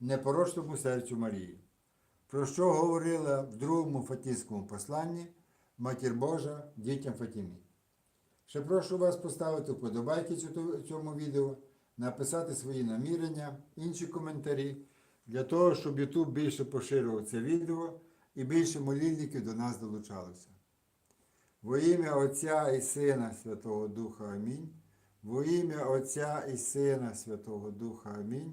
непорочному серцю Марії, про що говорила в другому Фатійському посланні Матір Божа дітям Фатімі. Ще прошу вас поставити вподобайки цьому відео, написати свої намірення, інші коментарі, для того, щоб YouTube більше поширював це відео і більше молільників до нас долучалося. Во ім'я Отця і Сина Святого Духа Амінь. Во ім'я Отця і Сина Святого Духа Амінь.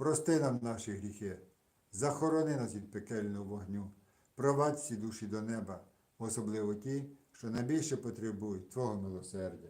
прости нам наші гріхи, захорони нас від пекельного вогню, провадь всі душі до неба, особливо ті, що найбільше потребують Твого милосердя.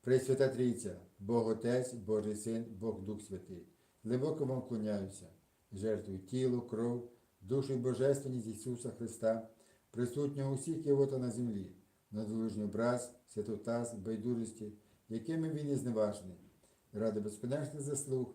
Пресвята Трійця, Бог Отець, Божий Син, Бог Дух Святий, глибоко вам клоняюся, жертвую тіло, кров, душу і божественність Ісуса Христа, присутнього усіх Євота на землі, надолужній образ, святотаз, байдужості, якими він є зневажений, ради безконечних заслуг